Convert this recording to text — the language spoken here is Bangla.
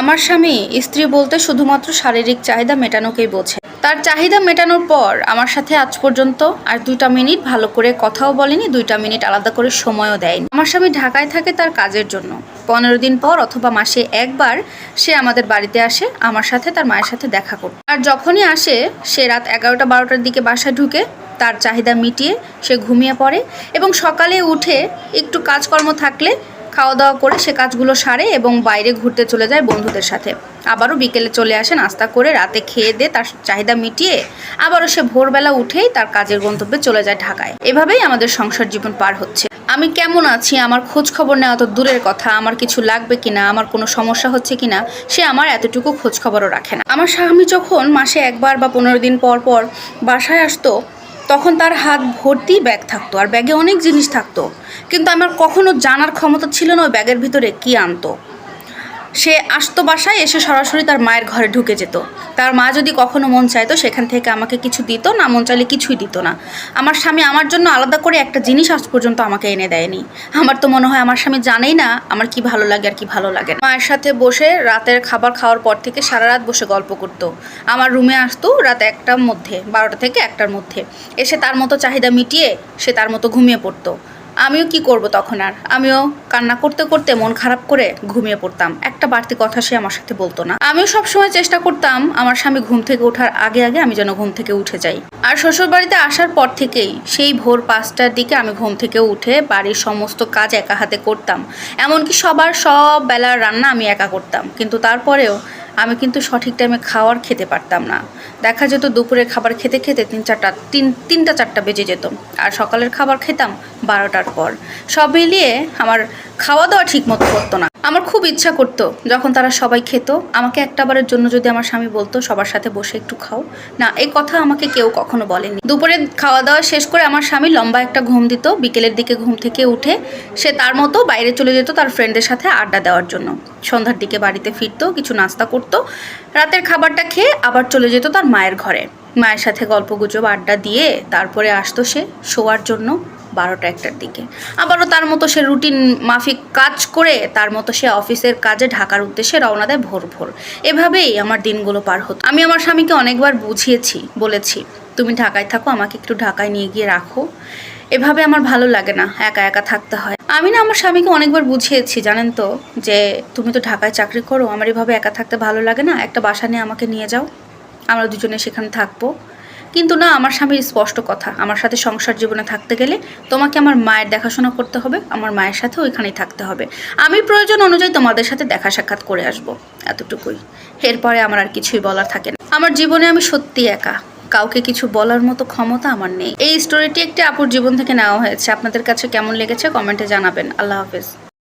আমার স্বামী স্ত্রী বলতে শুধুমাত্র শারীরিক চাহিদা মেটানোকেই বোঝে। তার চাহিদা মেটানোর পর আমার সাথে আজ পর্যন্ত আর দুইটা মিনিট ভালো করে কথাও বলেনি, দুইটা মিনিট আলাদা করে সময়ও দেয়নি। আমার স্বামী ঢাকায় থাকে তার কাজের জন্য। পনেরো দিন পর অথবা মাসে একবার সে আমাদের বাড়িতে আসে, আমার সাথে, তার মায়ের সাথে দেখা করতে। আর যখনই আসে, সে রাত এগারোটা বারোটার দিকে বাসায় ঢুকে তার চাহিদা মিটিয়ে সে ঘুমিয়ে পড়ে এবং সকালে উঠে একটু কাজকর্ম থাকলে খাওয়া দাওয়া করে সে কাজগুলো সারে এবং বাইরে ঘুরতে চলে যায় বন্ধুদের সাথে। আবারও বিকেলে চলে আসে নাস্তা করে, রাতে খেয়ে দিয়ে তার চাহিদা মিটিয়ে আবারও সে ভোরবেলা উঠেই তার কাজের গন্তব্যে চলে যায় ঢাকায়। এভাবেই আমাদের সংসার জীবন পার হচ্ছে। আমি কেমন আছি? আমার খোঁজ খবর নেওয়া তো দূরের কথা। আমার কিছু লাগবে কিনা? আমার কোনো সমস্যা হচ্ছে কিনা? সে আমার এতটুকু খোঁজ খবরও রাখে না। আমার স্বামী যখন মাসে একবার বা পনেরো দিন পর পর বাসায় আসতো তখন তার হাত ভর্তি ব্যাগ থাকতো আর ব্যাগে অনেক জিনিস থাকতো। কিন্তু আমার কখনো জানার ক্ষমতা ছিল না ওই ব্যাগের ভিতরে কি আনতো। সে আসতো বাসায়, এসে সরাসরি তার মায়ের ঘরে ঢুকে যেত। তার মা যদি কখনো মন চাইতো, সেখান থেকে আমাকে কিছু দিত না, মন চাইলে কিছুই দিত না। আমার স্বামী আমার জন্য আলাদা করে একটা জিনিস আজ পর্যন্ত আমাকে এনে দেয়নি। আমার তো মনে হয় আমার স্বামী জানেই না আমার কি ভালো লাগে আর কি ভালো লাগে মায়ের সাথে বসে রাতের খাবার খাওয়ার পর থেকে সারা রাত বসে গল্প করতো। আমার রুমে আসতো রাত একটার মধ্যে, বারোটা থেকে একটার মধ্যে। এসে তার মতো চাহিদা মিটিয়ে সে তার মতো ঘুমিয়ে পড়তো। আমিও কি করব তখন আর? আমিও কান্না করতে করতে মন খারাপ করে ঘুমিয়ে পড়তাম। একটা বাড়তি কথা সে আমার সাথে বলতো না। আমিও সবসময় চেষ্টা করতাম আমার স্বামী ঘুম থেকে ওঠার আগে আগে আমি যেন ঘুম থেকে উঠে যাই। আর শ্বশুর বাড়িতে আসার পর থেকেই সেই ভোর পাঁচটার দিকে আমি ঘুম থেকে উঠে বাড়ির সমস্ত কাজ একা হাতে করতাম। এমনকি সবার সব বেলার রান্না আমি একা করতাম। কিন্তু তারপরেও আমি কিন্তু সঠিক টাইমে খাওয়ার খেতে পারতাম না। দেখা যেত দুপুরে খাবার খেতে খেতে তিন চারটা, তিন, তিনটা চারটা বেজে যেত। আর সকালের খাবার খেতাম বারোটার পর। সব মিলিয়ে আমার খাওয়া দাওয়া ঠিক মতো করতো না। আমার খুব ইচ্ছা করতো যখন তারা সবাই খেত। আমাকে একটাবারের জন্য যদি আমার স্বামী বলতো, সবার সাথে বসে একটু খাও। না এই কথা আমাকে কেউ কখনো বলেনি। দুপুরে খাওয়া দাওয়া শেষ করে আমার স্বামী লম্বা একটা ঘুম দিত। বিকেলের দিকে ঘুম থেকে উঠে সে তার মতো বাইরে চলে যেত তার ফ্রেন্ডের সাথে আড্ডা দেওয়ার জন্য। সন্ধ্যার দিকে বাড়িতে ফিরতো, কিছু নাস্তা করতো, রাতের খাবারটা খেয়ে আবার চলে যেত তার মায়ের ঘরে। মায়ের সাথে গল্প গুজব আড্ডা দিয়ে তারপরে আসতো সে শোয়ার জন্য। বারোটা একটার দিকে। আবারও তার মতো সে রুটিন মাফিক কাজ করে তার মতো সে অফিসের কাজে ঢাকার উদ্দেশ্যে রওনা দেয় ভোর ভোর। এভাবেই আমার দিনগুলো পার হতো। আমি আমার স্বামীকে অনেকবার বুঝিয়েছি, বলেছি, তুমি ঢাকায় থাকো, আমাকে একটু ঢাকায় নিয়ে গিয়ে রাখো। এভাবে আমার ভালো লাগে না, একা একা থাকতে হয়। আমি না আমার স্বামীকে অনেকবার বুঝিয়েছি, জানেন তো, যে, তুমি তো ঢাকায় চাকরি করো, আমার এভাবে একা থাকতে ভালো লাগে না, একটা বাসা নিয়ে আমাকে নিয়ে যাও। আমরা দুজনে সেখানে থাকব। কিন্তু না, আমার স্বামীর স্পষ্ট কথা। আমার সাথে সংসার জীবনে থাকতে গেলে তোমাকে আমার মায়ের দেখাশোনা করতে হবে, আমার মায়ের সাথে ওইখানেই থাকতে হবে। আমি প্রয়োজন অনুযায়ী তোমাদের সাথে দেখা সাক্ষাৎ করে আসব, এতটুকুই। এরপরে আমার আর কিছুই বলার থাকে না। আমার জীবনে আমি সত্যি একা। কাউকে কিছু বলার মতো ক্ষমতা আমার নেই। এই স্টোরিটি একটি আপুর জীবন থেকে নেওয়া হয়েছে। আপনাদের কাছে কেমন লেগেছে কমেন্টে জানাবেন। আল্লাহ হাফেজ।